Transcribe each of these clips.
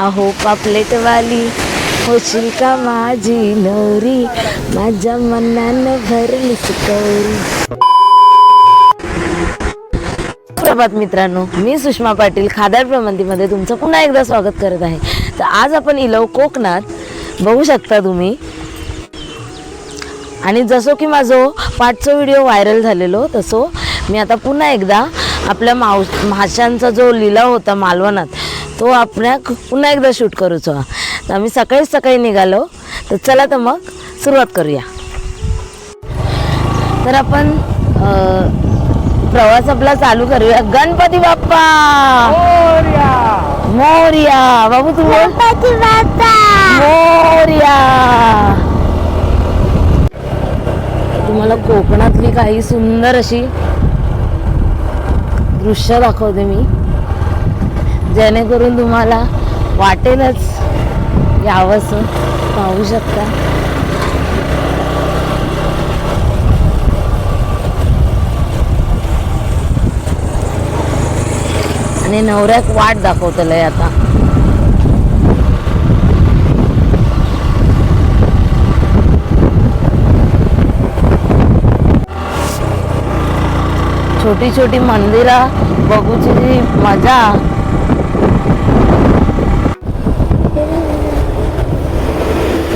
अहो पापलेटवाली होशील का माझी नवरी? माझ्या मनानं भरली सुकवरी प्रभात मित्रांनो मी सुषमा पाटील खादार प्रमंतीमध्ये तुमचं पुन्हा एकदा स्वागत करत आहे. तर आज आपण इलव कोकणात बघू शकता तुम्ही. आणि जसो की माझो पाठचो व्हिडिओ व्हायरल झालेलो तसो मी आता पुन्हा एकदा आपल्या माव माशांचा जो लिलाव होता मालवणात तो आपणाक पुन्हा एकदा शूट करूचो हा. तर आम्ही सकाळीच सकाळी निघालो. तर चला तर मग सुरुवात करूया. तर आपण प्रवास आपला चालू करूया. गणपती बाप्पा! मोर्या! बाबू तू बोल. मोर्या! तुम्हाला कोकणातली काही सुंदर अशी दृश्य दाखवते मी. जेणेकरून तुम्हाला वाटेलच यावंसं पाहू शकता. आणि नवऱ्याक वाट दाखवतलंय आता. छोटी छोटी मंदिरं बघूची जी मजा.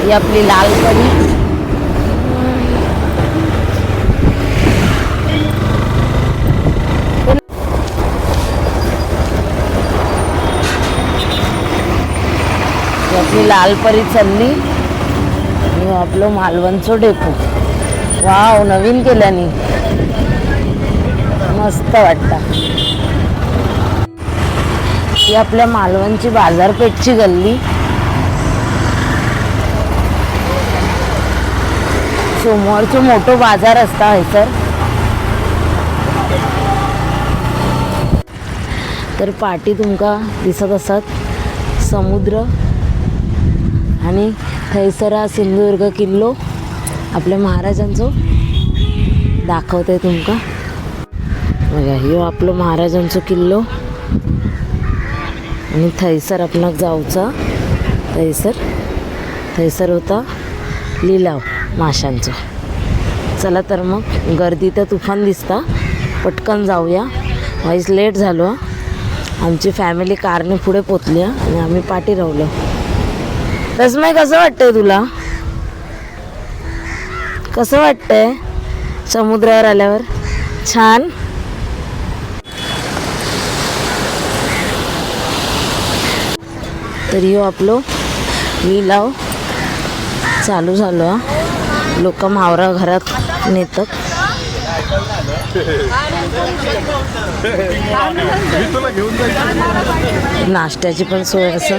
ही आपली लाल परी आपली लाल परी चालली. आणि हो आपलं मालवणचं डेपो. वाव नवीन केल्याने. मस्त वाटतं. ही आपल्या मालवणची बाजारपेठची गल्ली. समोरचं मोठो बाजार असता हयसर तर पाटी तुमका दिसत असत. समुद्र आणि थंयसर हा सिंधुदुर्ग किल्लो आपल्या महाराजांचो दाखवते तुमका. बघा ह्यो आपलो महाराजांचो किल्लो आणि थंयसर आपणाक जावचा थंयसर थंयसर होता लिलाव. माशांचं. चला तर मग गर्दी तर तुफान दिसता. पटकन जाऊया. वाईस लेट झालो आमची फॅमिली कारने पुढे पोचली आणि आम्ही पाठी राहिलो. रसमय कसं वाटतंय तुला? कसं वाटतंय समुद्रावर आल्यावर? छान? तरी हो आपलो लिलाव चालू झालो हा. लोक मावरा घरात नेतात. नाश्त्याची पण सोय असं.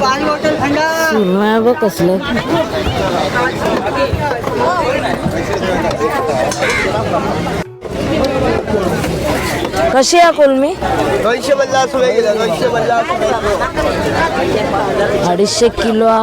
पाणी बॉटल थंडा कसलं कशी आहे कोलमी? दोनशे पन्नास रुपये किलो दोनशे पन्नास अडीचशे किलो हा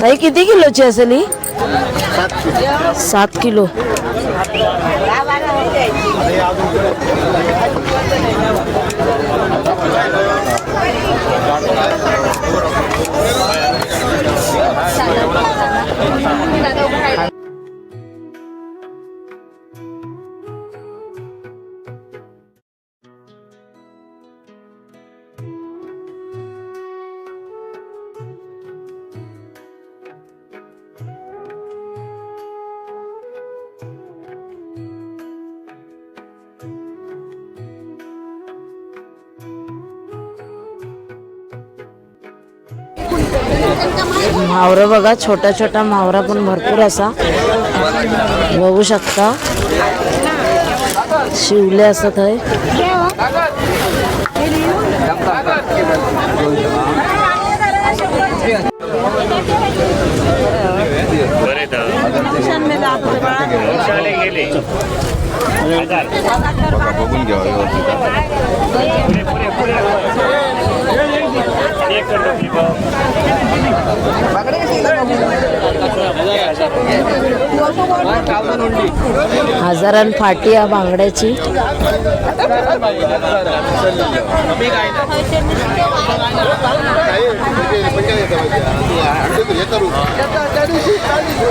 ताई किती किलोची असेल ही? सात किलो. मावरं बघा छोटा छोटा मावरा पण भरपूर असा. बघू शकता. शिवले असत आहे. बघून घ्या व्यवस्थित हजारान फाटी या बांगड्याची.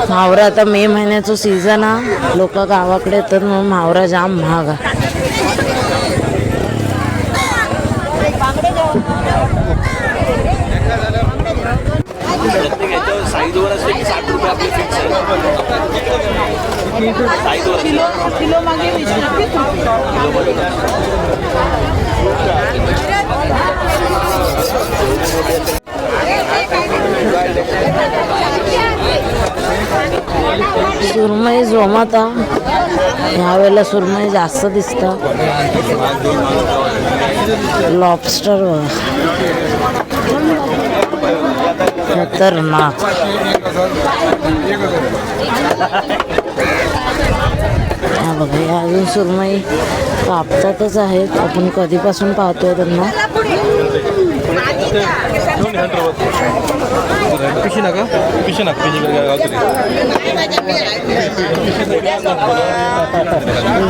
मावरा आता मे महिन्याचं सीझन हा. लोक गावाकडे तर मग मावरा जाम महाग आहे. साईजवर असते की साठ रुपये आपले फिक्स आहे सुरमई जोमाता. वेळेला सुरमई जास्त दिसतं. लॉबस्टर खतरनाक हा बघा या अजून सुरमई कापतातच आहेत. आपण कधीपासून पाहतोय त्यांना? पिशी नका पिशी नका पिशी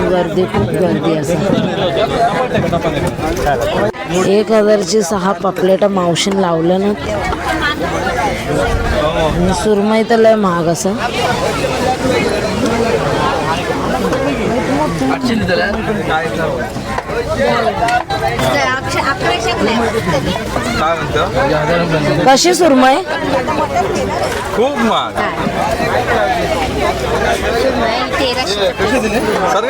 गर्दी खूप गर्दी असं एक हजारची सहा पापलेटा मावशीन लावलं ना. आणि सुरमई तर लय महाग असं. काय म्हणतं कशी सुरमई खूप महाग.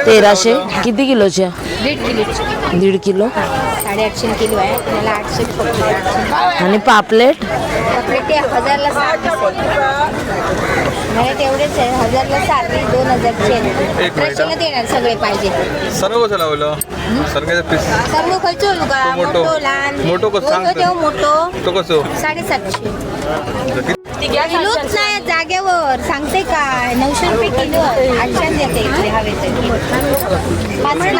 तेराशे. किती किलोच्या दीड किलोची. दीड किलो. साडेआठशे किलो आहे. आणि पापलेट? ते हजारला सात दिसेल मला तेवढेच आहे हजारला सात दोन हजारचे. अठराशेला देणार सगळे पाहिजे. सर्व कसं लावलं? सर्व पीस सर्व खर्च होईल का? मोठो. मोठो लहान. मोठो कसं मोठो तो कसं? साडेसातशे. किलोच जागेवर. सांगते काय नऊशे रुपये किलो आठशे देते इकडे. हवे तर पाच नाही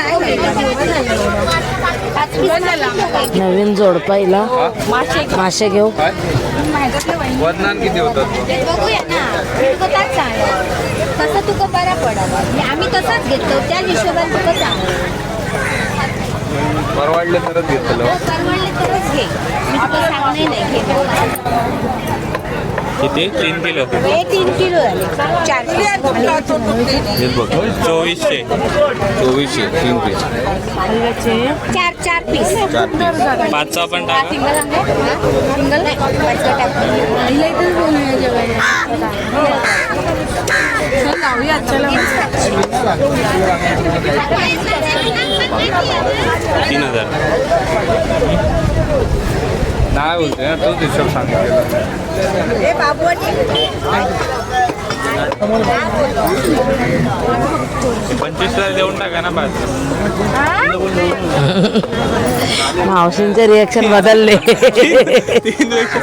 पाच piece नाही. नवीन जोडपाईला मासे. घेऊ. काय वजनान किती होतात बघूया ना. तुका सांग तसं तुका बरा पडत आम्ही तसाच घेतो. त्या हिशोबाने तुका सांग परवाडलं तरच घेतलं. हो, परवडले तरच घे. मी तुला सांगणे नाही. घे किती? तीन किलो. हे तीन किलो झाले चार बघ चोवीसशे. चोवीसशे तीन पीस चार चार पीस चार पीस पाचचा पण टाका. सिंगल तीन हजार. नाही बोलते ना तोच हिशोब सांगितलेला. पंचवीसला देऊन टाका ना पाच मावशींचे रिएक्शन बदलले.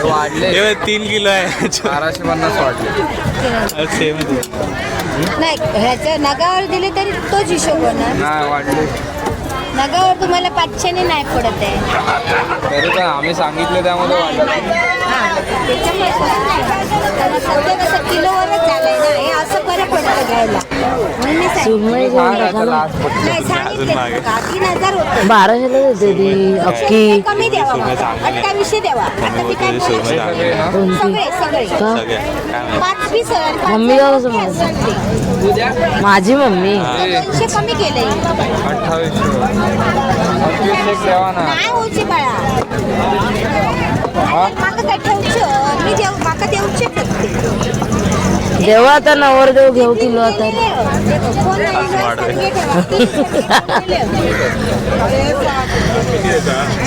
वाढले. हे बघ, तीन किलो आहे. बाराशे पन्नास वाढले. सेम नाही ह्याच्या नगावर दिले तरी तोच हिशोब होणार. नाही वाढले. नगावर तुम्हाला पाचशेने नाही पडत आहे. तरी पण आम्ही सांगितलं त्यामध्ये हा, त्याच्यामुळे त्याला सध्या कसं किलोवरच झालंय ना हे असं बरं पडतं घ्यायला म्हणून मी सांगितलं. सुरमई घेऊन टाका ना नाही सांगितलं का तीन हजार होतं बाराशेला देते ती अख्खी कमी द्यावा मला. अठ्ठावीसशे द्यावा आता मी काय बोलू सुरमई शकते? चांगली सगळे सगळे का सगळे काय माहिती. पाच पीस आहे, पाच मम्मी का कसं. माझी मम्मी दोनशे कमी केलंय अठ्ठावीसशे पंचवीसशे ठेवा ना नाही होची बाळा माका काय ठेवचं मी देऊ माका देऊ शकते देवा आता नवर देव घेऊ किलो आता.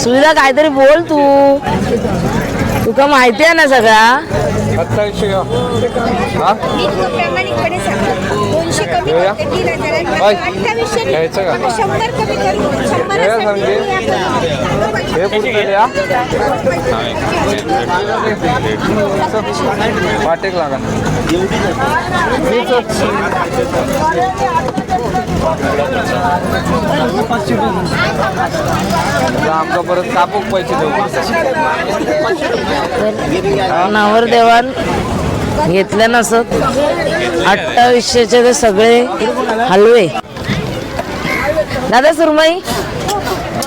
सुविधा काहीतरी बोल तू. तुका माहिती आहे ना सगळा? हा घ्यायचं का? हे वाटेक लागा आमका परत कापूक पैसे देऊ नवरदेवान घेतल्या नसत. अठ्ठावीसशेचे ते सगळे हलवे. दादा सुरमई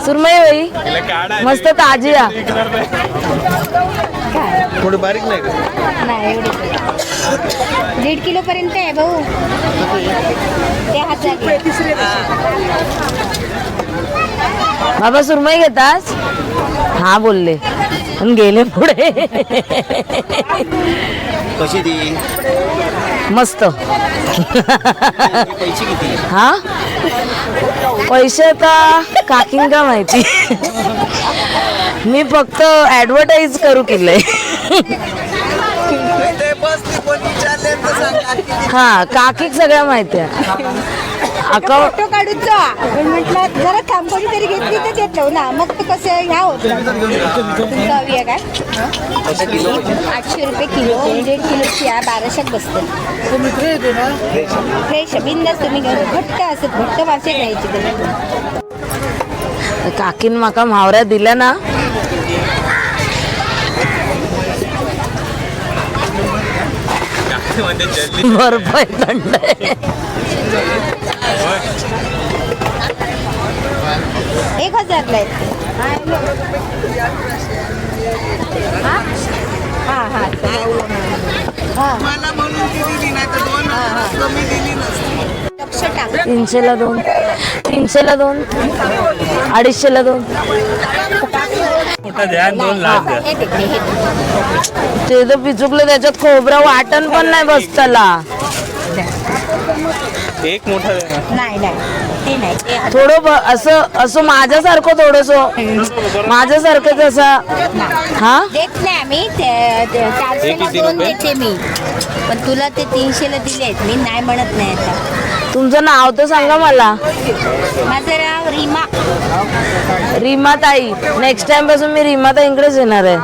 सुरमई बाई मस्त ताजी आ थोडी बारीक नाही का? नाही एवढे दीड किलो पर्यंत आहे भाऊ. ते बाबा सुरमई घेतास? हा बोलले. पण गेले पुढे. कशी ती? मस्त. पैसे किती हा? पैसे आता काकींका माहिती? मी फक्त ऍडव्हर्टाईज करू केलंय हा काकीक सगळ्या माहिती आहे. अकाउंट फोटो काढून जा. पण म्हटलं जरा थांब तरी घेतली तर देतो ना मग ते कसं ह्या होत. काय? आठशे रुपये किलो दीड किलोची आहे बाराशेत बसते. फ्रेश बिंदास तुम्ही घरी घट्ट असत घट्ट मासे घ्यायची तुम्ही काकीन माका म्हावऱ्या दिल्या ना. बरोबर दंड. आहे. एक हजारला आहेत हा? हा हा. तीनशेला दोन. तीनशेला दोन. अडीचशेला दोन. ते तर पिचुकलं त्याच्यात खोबरं वाटण पण नाही बसताला. एक मोठा ना नाही नाही. ते नाही. ते हजार. थोडं ब- असं असं माझ्यासारखं थोडस. माझ्यासारखंच असं हा? देत नाही आम्ही. ते- ते चारशेला किती दोन रुपये? देते मी. पण तुला ते तीनशेला दिले आहेत. मी नाही म्हणत नाही आता. तुमचं नाव तर सांगा मला. माझं नाव रीमा. रीमा ताई नेक्स्ट टाइमपासून मी रीमा ताईकडेच येणार आहे.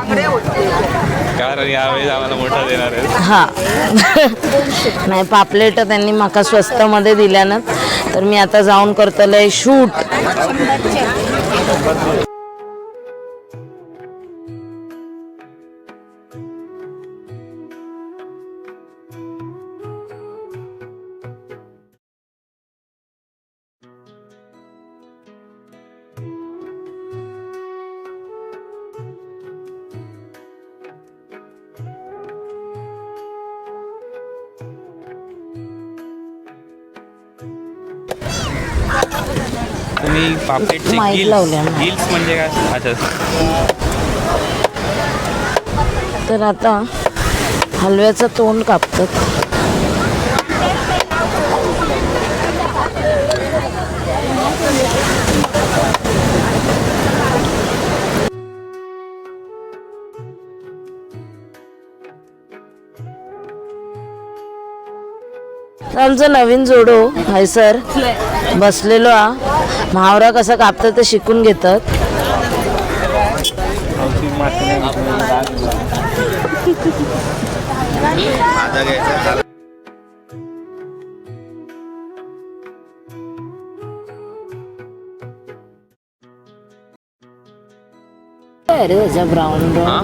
कारण यावेळेस आम्हाला मोठा देणार आहे. हा. नाही पापलेट त्यांनी माका स्वस्त मध्ये दिल्यानं. तर मी आता जाऊन करतलंय शूट. पापलेटचे माईक गिल्स. गिल्स म्हणजे काय? अच्छा. तर आता हलव्याचं तोंड कापतात. आमचं नवीन जोडो हाय सर. बसलेलो हा. म्हावरा कसा कापतात ते शिकून घेतात. अरे त्याच्या ब्राऊन ब्राऊन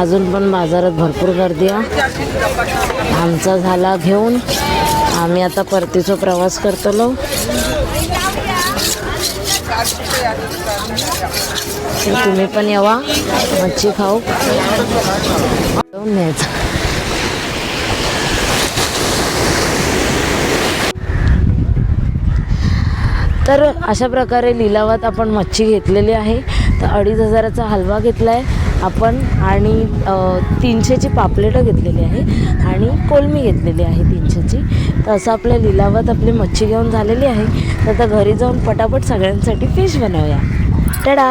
अजून पण बाजारात भरपूर गर्दी आहे. आमचा झाला घेऊन आम्ही आता परतीचा प्रवास करतलो. तर तुम्ही पण यावा मच्छी खाऊ. जाऊन न्यायचं. तर अशा प्रकारे लिलावात आपण मच्छी घेतलेली आहे. तर अडीच हजाराचा हलवा घेतला आहे आपण आणि तीनशेची पापलेटं घेतलेली आहे आणि कोलमी घेतलेली आहे तीनशेची. तर असं आपल्या लिलावात आपली मच्छी घेऊन झालेली आहे. तर आता घरी जाऊन पटापट सगळ्यांसाठी फिश बनवूया. टडा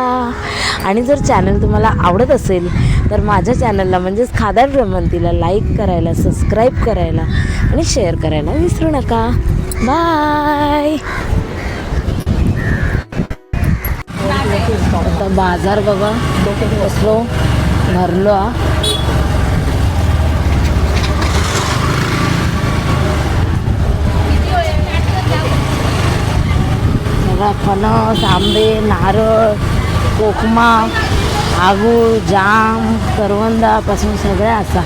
आणि जर चॅनल तुम्हाला आवडत असेल तर माझ्या चॅनलला म्हणजेच खादार भ्रमंतीला लाईक करायला सबस्क्राईब करायला आणि शेअर करायला विसरू नका. बाय आता बाजार बघा. असलो भरलो हा. सगळा फणस आंबे नारळ कोकमा आगूळ जाम करवंदापासून सगळ्या असा